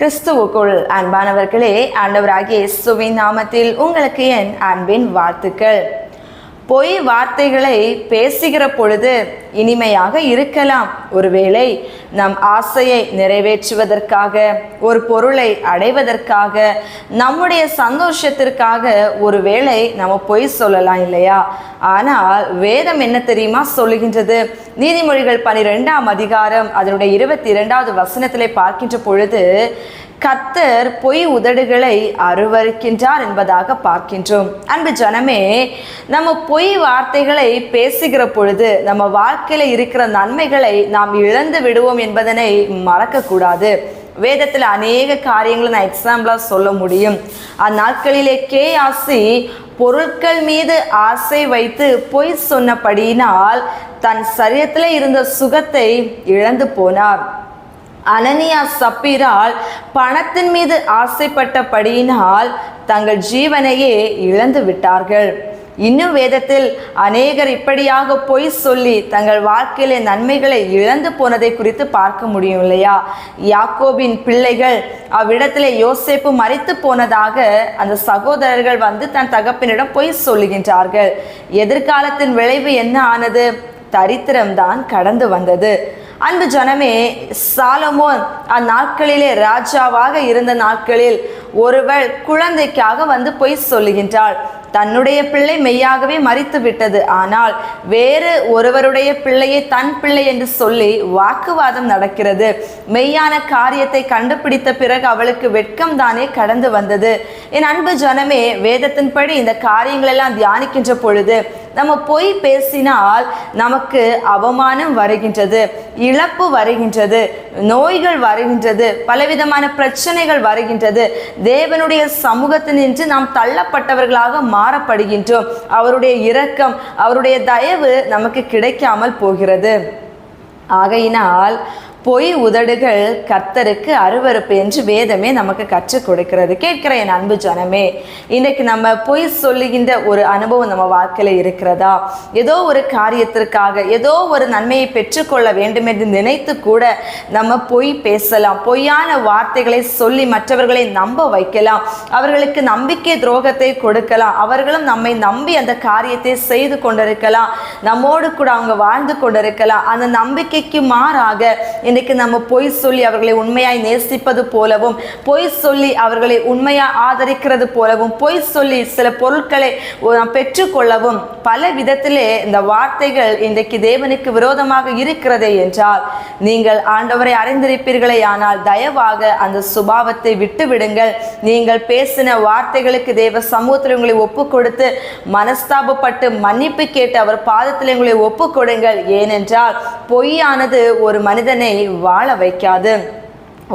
கிறிஸ்துவுக்குள் அன்பானவர்களே ஆண்டவராகிய இயேசுவின் நாமத்தில் உங்களுக்கு என் அன்பின் வாழ்த்துக்கள். பொய் வார்த்தைகளை பேசுகிற பொழுது இனிமையாக இருக்கலாம். ஒருவேளை நம் ஆசையை நிறைவேற்றுவதற்காக ஒரு பொருளை அடைவதற்காக நம்முடைய சந்தோஷத்திற்காக ஒருவேளை நம்ம பொய் சொல்லலாம் இல்லையா? ஆனால் வேதம் என்ன தெரியுமா சொல்லுகின்றது? நீதிமொழிகள் பனிரெண்டாம் அதிகாரம் அதனுடைய இருபத்தி இரண்டாவது வசனத்திலே பார்க்கின்ற பொழுது கத்தர் பொய் உதடுகளை அருவருக்கின்றார் என்பதாக பார்க்கின்றோம். அன்பு ஜனமே நம்ம பொய் வார்த்தைகளை பேசுகிற பொழுது நம்ம வாழ்க்கையில இருக்கிற நன்மைகளை நாம் இழந்து விடுவோம் என்பதனை மறக்கக்கூடாது. வேதத்தில் அநேக காரியங்களை நான் எக்ஸாம்பிளாக சொல்ல முடியும். அந்நாட்களிலே கே ஆசி பொருட்கள் மீது ஆசை வைத்து பொய் சொன்னபடியினால் தன் சரீரத்தில் இருந்த சுகத்தை இழந்து போனார். அனனியா சப்பீரால் பணத்தின் மீது ஆசைப்பட்டபடியினால் தங்கள் ஜீவனையே இழந்து விட்டார்கள். இன்னும் வேதத்தில் அநேகர் இப்படியாக பொய் சொல்லி தங்கள் வாழ்க்கையிலே நன்மைகளை இழந்து போனதை குறித்து பார்க்க முடியும் இல்லையா? யாக்கோபின் பிள்ளைகள் அவ்விடத்திலே யோசேப்பு மறித்து போனதாக அந்த சகோதரர்கள் வந்து தன் தகப்பனிடம் பொய் சொல்லுகின்றார்கள். எதிர்காலத்தின் விளைவு என்ன ஆனது? தரித்திரம்தான் கடந்து வந்தது. அன்பு ஜனமே சாலமோன் அந்நாட்களிலே ராஜாவாக இருந்த நாட்களில் ஒருவள் குழந்தைக்காக வந்து பொய் சொல்லுகின்றாள். தன்னுடைய பிள்ளை மெய்யாகவே மறித்து விட்டது ஆனால் வேறு ஒருவருடைய பிள்ளையை தன் பிள்ளை என்று சொல்லி வாக்குவாதம் நடக்கிறது. மெய்யான காரியத்தை கண்டுபிடித்த பிறகு அவளுக்கு வெட்கம் தானே கடந்து வந்தது. என் அன்பு ஜனமே வேதத்தின்படி இந்த காரியங்களெல்லாம் தியானிக்கின்ற பொழுது நம்ம பொய் பேசினால் நமக்கு அவமானம் வருகின்றது இழப்பு வருகின்றது நோய்கள் வருகின்றது பலவிதமான பிரச்சனைகள் வருகின்றது. தேவனுடைய சமூகத்தினின்று நாம் தள்ளப்பட்டவர்களாக மாறப்படுகின்றோம். அவருடைய இரக்கம் அவருடைய தயவு நமக்கு கிடைக்காமல் போகிறது. ஆகையினால் பொய் உதடுகள் கர்த்தருக்கு அருவருப்பு என்று வேதமே நமக்கு கற்றுக் கொடுக்கிறது. கேட்கிற என் அன்பு ஜனமே இன்னைக்கு நம்ம பொய் சொல்லுகின்ற ஒரு அனுபவம் நம்ம வாழ்க்கையில் இருக்கிறதா? ஏதோ ஒரு காரியத்திற்காக ஏதோ ஒரு நன்மையை பெற்றுக்கொள்ள வேண்டும் என்று நினைத்து கூட நம்ம பொய் பேசலாம். பொய்யான வார்த்தைகளை சொல்லி மற்றவர்களை நம்ப வைக்கலாம். அவர்களுக்கு நம்பிக்கை துரோகத்தை கொடுக்கலாம். அவர்களும் நம்மை நம்பி அந்த காரியத்தை செய்து கொண்டிருக்கலாம். நம்மோடு கூட அவங்க வாழ்ந்து கொண்டிருக்கலாம். அந்த நம்பிக்கைக்கு மாறாக இன்றைக்கு நம்ம பொய் சொல்லி அவர்களை உண்மையாய் நேசிப்பது போலவும் பொய் சொல்லி அவர்களை உண்மையாக ஆதரிக்கிறது போலவும் பொய் சொல்லி சில பொருட்களை நாம் பெற்றுக்கொள்ளவும் பல விதத்திலே இந்த வார்த்தைகள் இன்றைக்கு தேவனுக்கு விரோதமாக இருக்கிறதே என்றால் நீங்கள் ஆண்டவரை அறிந்திருப்பீர்களே ஆனால் தயவாக அந்த சுபாவத்தை விட்டுவிடுங்கள். நீங்கள் பேசின வார்த்தைகளுக்கு தேவ சமூகத்தில் உங்களை ஒப்பு கொடுத்து மனஸ்தாபப்பட்டு மன்னிப்பு கேட்டு அவர் பாதத்தில் உங்களை ஒப்பு கொடுங்கள் ஏனென்றால் பொய்யானது ஒரு மனிதனை வாழ வைக்காது.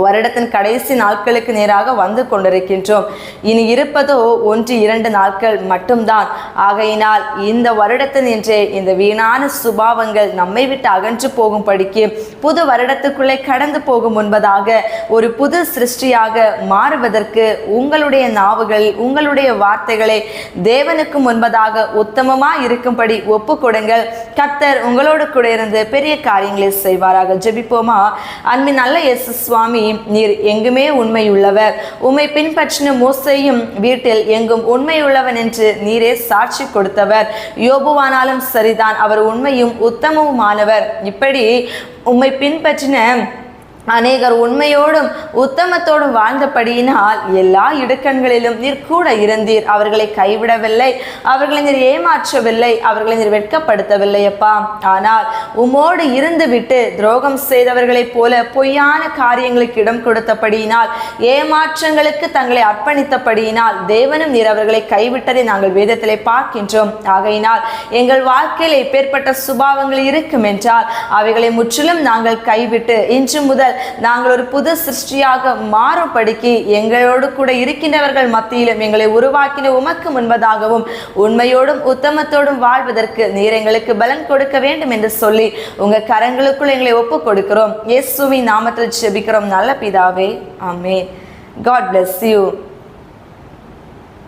வருடத்தின் கடைசி நாட்களுக்கு நேராக வந்து கொண்டிருக்கின்றோம். இனி இருப்பதோ ஒன்று இரண்டு நாட்கள் மட்டும்தான். ஆகையினால் இந்த வருடத்தின் என்றே இந்த வீணான சுபாவங்கள் நம்மை விட்டு அகன்று போகும்படிக்கு புது வருடத்துக்குள்ளே கடந்து போகும் முன்பதாக ஒரு புது சிருஷ்டியாக மாறுவதற்கு உங்களுடைய நாவுகள் உங்களுடைய வார்த்தைகளை தேவனுக்கு முன்பதாக உத்தமமாக இருக்கும்படி ஒப்பு கொடுங்கள். கத்தர் உங்களோடு கூட இருந்து பெரிய காரியங்களை செய்வாராக. ஜெபிப்போமா? அன்பின் நல்ல எஸ் சுவாமி நீர் எங்குமே உண்மையுள்ளவர். உம்மை பின்பற்றின மோசையும் வீட்டில் எங்கும் உண்மையுள்ளவன் என்று நீரே சாட்சி கொடுத்தவர். யோபுவானாலும் சரிதான் அவர் உண்மையும் உத்தமவுமானவர். இப்படி உம்மை பின்பற்றின அநேகர் உண்மையோடும் உத்தமத்தோடும் வாழ்ந்தபடியினால் எல்லா இடுக்கண்களிலும் நீர் கூட இருந்தீர். அவர்களை கைவிடவில்லை. அவர்களை நீர் ஏமாற்றவில்லை. அவர்களை நீர் வெட்கப்படுத்தவில்லை அப்பா. ஆனால் உமோடு இருந்துவிட்டு துரோகம் செய்தவர்களைப் போல பொய்யான காரியங்களுக்கு இடம் கொடுத்தபடியினால் ஏமாற்றங்களுக்கு தங்களை அர்ப்பணித்தபடியினால் தேவனும் நீர் அவர்களை கைவிட்டதை நாங்கள் வேதத்திலே பார்க்கின்றோம். ஆகையினால் எங்கள் வாழ்க்கையில் இப்பேற்பட்ட சுபாவங்கள் இருக்கும் என்றால் அவைகளை முற்றிலும் நாங்கள் கைவிட்டு இன்று முதல் நாங்கள் ஒரு புது சிருஷ்டியாக மாறும்படிக்கு எங்களோடு கூட இருக்கின்றவர்கள் மத்தியிலும் எங்களை உருவாக்கின உமக்கு முன்பதாகவும் உண்மையோடும் உத்தமத்தோடும் வாழ்வதற்கு நீர் எங்களுக்கு பலன் கொடுக்க வேண்டும் என்று சொல்லி உங்கள் கரங்களுக்குள் எங்களை ஒப்பு கொடுக்கிறோம் இயேசுவின் நாமத்தில் ஜெபிக்கிறோம். நல்ல பிதாவே ஆமே காட் பிளஸ் யூ